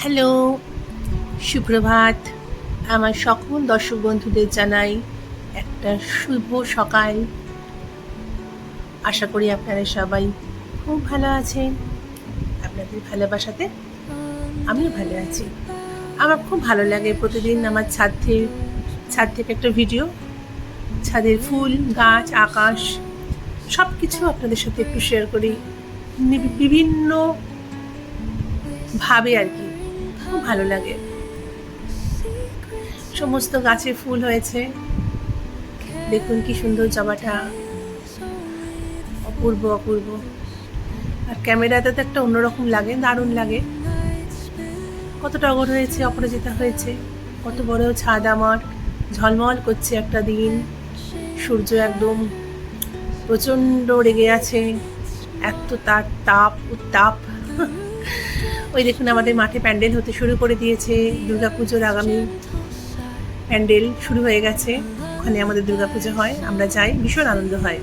Hello, সুপ্রভাত। আমার সকল দর্শক বন্ধুদের জানাই একটা শুভ সকাল। আশা করি আপনারা সবাই খুব ভালো আছেন। আপনাদের ভালোবাসাতে আমিও ভালো আছি। আমার খুব ভালো লাগে প্রতিদিন আমার ছাদ থেকে ছাদ থেকে একটা ভিডিও। ছাদের ফুল, গাছ, আকাশ সব কিছু আপনাদের সাথে একটু শেয়ার করি। বিভিন্ন ভাবে আর কি। খুব ভালো লাগে। সমস্ত গাছে ফুল হয়েছে। দেখুন কি সুন্দর জবাটা। অপূর্ব অপূর্ব। আর ক্যামেরাতে তো একটা অন্যরকম লাগে, দারুণ লাগে। কত টগর হয়েছে, অপরাজিতা হয়েছে, কত বড় ছাদ আমার। ঝলমল করছে একটা দিন। সূর্য একদম প্রচণ্ড রেগে আছে। এত তার তাপ, উত্তাপ। ওই দেখুন আমাদের মাঠে প্যান্ডেল হতে শুরু করে দিয়েছে, দুর্গাপুজোর আগামী প্যান্ডেল শুরু হয়ে গেছে। ওখানে আমাদের দুর্গাপুজো হয়, আমরা যাই, ভীষণ আনন্দ হয়।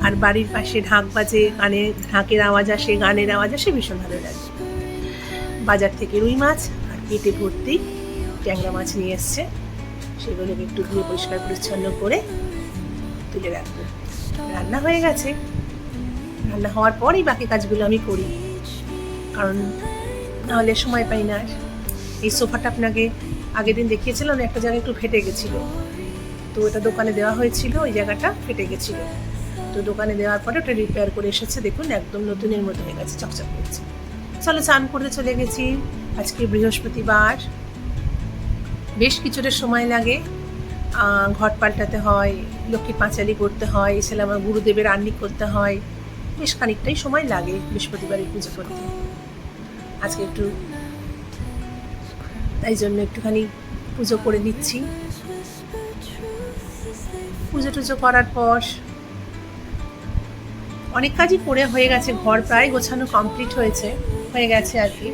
আর বাড়ির পাশে ঢাক বাজে, গানে, ঢাকের আওয়াজ আসে, গানের আওয়াজ আসে, ভীষণ ভালো লাগে। বাজার থেকে রুই মাছ আর পেটে ভর্তি ট্যাংরা মাছ নিয়ে এসছে। সেগুলোকে একটু ধুয়ে পরিষ্কার পরিচ্ছন্ন করে তুলে রাখব। রান্না হয়ে গেছে। রান্না হওয়ার পরই বাকি কাজগুলো আমি করি। কারণ নাহলে সময় পাই না। এই সোফাটা আপনাকে আগের দিন দেখিয়েছিলাম, একটা জায়গায় একটু ফেটে গেছিল। তো ওটা দোকানে দেওয়া হয়েছিল, ওই জায়গাটা ফেটে গেছিল। তো দোকানে দেওয়ার পরে ওটা রিপেয়ার করে এসেছে, দেখুন একদম নতুনের মতো হয়ে গেছে, চকচক করছে। চলো, চান করতে চলে গেছি। আজকে বৃহস্পতিবার। বেশ কিছুটা সময় লাগে। ঘট পাল্টাতে হয় লক্ষ্মী পাঁচালি করতে হয় এছাড়া আমার গুরুদেবের আন্নিক করতে হয়। বেশ খানিকটাই সময় লাগে বৃহস্পতিবারের পুজো করতে। আজকে একটু তাই জন্য একটুখানি পুজো করে দিচ্ছি। পুজো টুজো করার পর অনেক কাজই করে হয়ে গেছে, ঘর প্রায় গোছানো কমপ্লিট হয়েছে, হয়ে গেছে আর কি।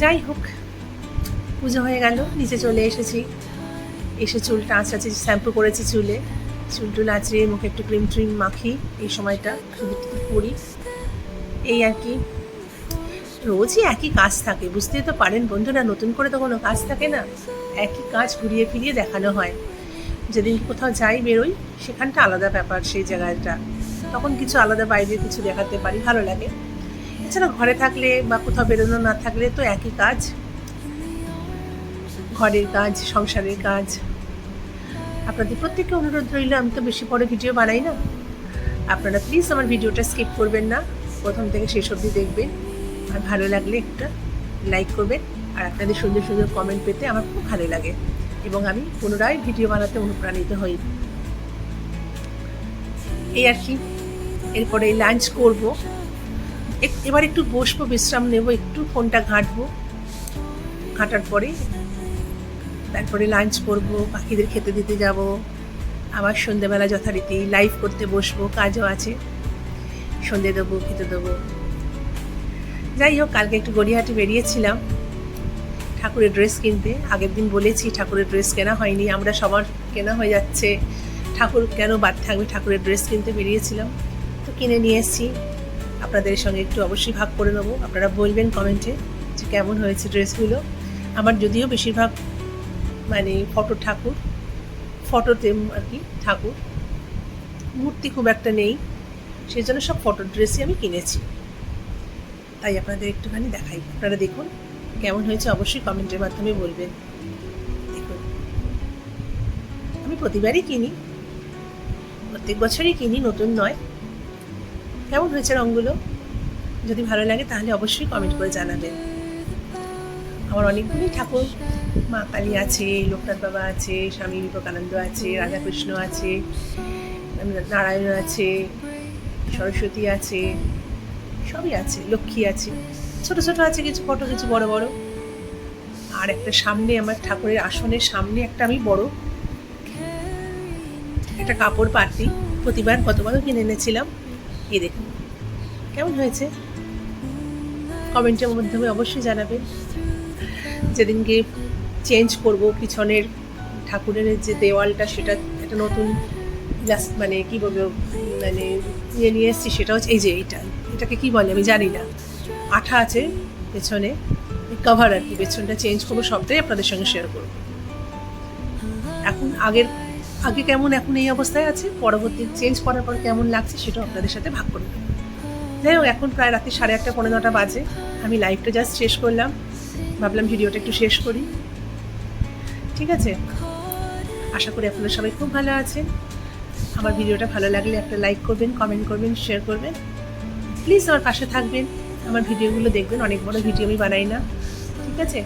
যাই হোক, পুজো হয়ে গেল, নিচে চলে এসেছি। এসে চুলটা আঁচড়াচ্ছি, শ্যাম্পু করেছি চুলে। চুল টুল আঁচড়িয়ে মুখে একটু ক্রিম ট্রিম মাখি, এই সময়টা করি। এই আর কি। রোজই একই কাজ থাকে, বুঝতেই তো পারেন বন্ধুরা, নতুন করে তো কোনো কাজ থাকে না। একই কাজ ঘুরিয়ে ফিরিয়ে দেখানো হয়। যেদিন কোথাও যাই, বেরোই, সেখানটা আলাদা ব্যাপার সেই জায়গাটা। তখন কিছু আলাদা বাইরে কিছু দেখাতে পারি, ভালো লাগে। এছাড়া ঘরে থাকলে বা কোথাও বেরোনো না থাকলে তো একই কাজ। ঘরের কাজ, সংসারের কাজ। আপনাদের প্রত্যেককে অনুরোধ রইল, আমি তো বেশি পরে ভিডিও বানাই না। আপনারা প্লিজ আমার ভিডিওটা স্কিপ করবেন না। প্রথম থেকে শেষ অবধি দেখবেন। আর ভালো লাগলে একটা লাইক করবেন। আর আপনাদের সুন্দর সুন্দর কমেন্ট পেতে আমার খুব ভালো লাগে। এবং আমি পুনরায় ভিডিও বানাতে অনুপ্রাণিত হই। এই আর কি। এরপরে লাঞ্চ করব। এবার একটু বসবো, বিশ্রাম নেব, একটু ফোনটা ঘাঁটবো। ঘাঁটার পরে তারপরে লাঞ্চ করব পাখিদের খেতে দিতে যাব। আবার সন্ধ্যেবেলা যথারীতি লাইভ করতে বসবো, কাজও আছে। সন্ধে দেবো, খেতে দেবো। যাই হোক, কালকে একটু গড়িয়াহাটে বেরিয়েছিলাম। ঠাকুরের ড্রেস কিনতে। আগের দিন বলেছি, ঠাকুরের ড্রেস কেনা হয়নি। আমরা সবার কেনা হয়ে যাচ্ছে। ঠাকুর কেন বাদ থাকবে? ঠাকুরের ড্রেস কিনতে বেরিয়েছিলাম। তো কিনে নিয়ে এসেছি। আপনাদের সঙ্গে একটু অবশ্যই ভাগ করে নেব। আপনারা বলবেন কমেন্টে যে কেমন হয়েছে ড্রেসগুলো আমার যদিও বেশিরভাগ মানে ফটো ঠাকুর, ফটোতে আর কি, ঠাকুর। মূর্তি খুব একটা নেই। সেই জন্য সব ফটো ড্রেসই আমি কিনেছি। তাই আপনাদের একটুখানি দেখাই। আপনারা দেখুন, কেমন হয়েছে অবশ্যই কমেন্টের মাধ্যমে বলবেন। দেখুন, আমি প্রতিবারই কিনি। প্রত্যেক বছরই কিনি, নতুন নয়। কেমন হয়েছে রঙগুলো যদি ভালো লাগে তাহলে অবশ্যই কমেন্ট করে জানাবেন। আমার অনেকগুলি ঠাকুর। মা কালী আছে, লোকনাথ বাবা আছে, স্বামী বিবেকানন্দ আছে রাধাকৃষ্ণ আছে, নারায়ণ আছে, সরস্বতী আছে। সবই আছে, লক্ষ্মী আছে, ছোট ছোট আছে কিছু ফটো কিছু, বড় বড়। আর একটা সামনে আমার ঠাকুরের আসনের সামনে একটা আমি বড় একটা কাপড় পাতি প্রতিবার কতবারও কিনে এনেছিলাম। এই দেখুন, কেমন হয়েছে? কমেন্টের মাধ্যমে অবশ্যই জানাবেন। যেদিনকে চেঞ্জ করব পিছনের ঠাকুরের যে দেওয়ালটা, সেটা একটা নতুন জাস্ট মানে কি বলব মানে ইয়ে নিয়ে এসেছি, সেটা হচ্ছে এই যে এইটা। এটাকে কি বলে আমি জানি না। আঠা আছে পেছনে কভার আর কি, পেছনটা চেঞ্জ করব, সবটাই আপনাদের সঙ্গে শেয়ার করব। এখন আগের, আগে কেমন, এখন এই অবস্থায় আছে, পরবর্তী চেঞ্জ করার পর কেমন লাগছে সেটাও আপনাদের সাথে ভাগ করে যাই হোক, এখন প্রায় রাতে সাড়ে আটটা পনেরো নটা বাজে। আমি লাইভটা জাস্ট শেষ করলাম। ভাবলাম ভিডিওটা একটু শেষ করি। ঠিক আছে? আশা করি আপনারা সবাই খুব ভালো আছেন। আমার ভিডিওটা ভালো লাগলে একটা লাইক করবেন কমেন্ট করবেন শেয়ার করবেন। প্লিজ আমার পাশে থাকবেন। আমার ভিডিওগুলো দেখবেন। অনেক বড় ভিডিও আমি বানাই না। ঠিক আছে?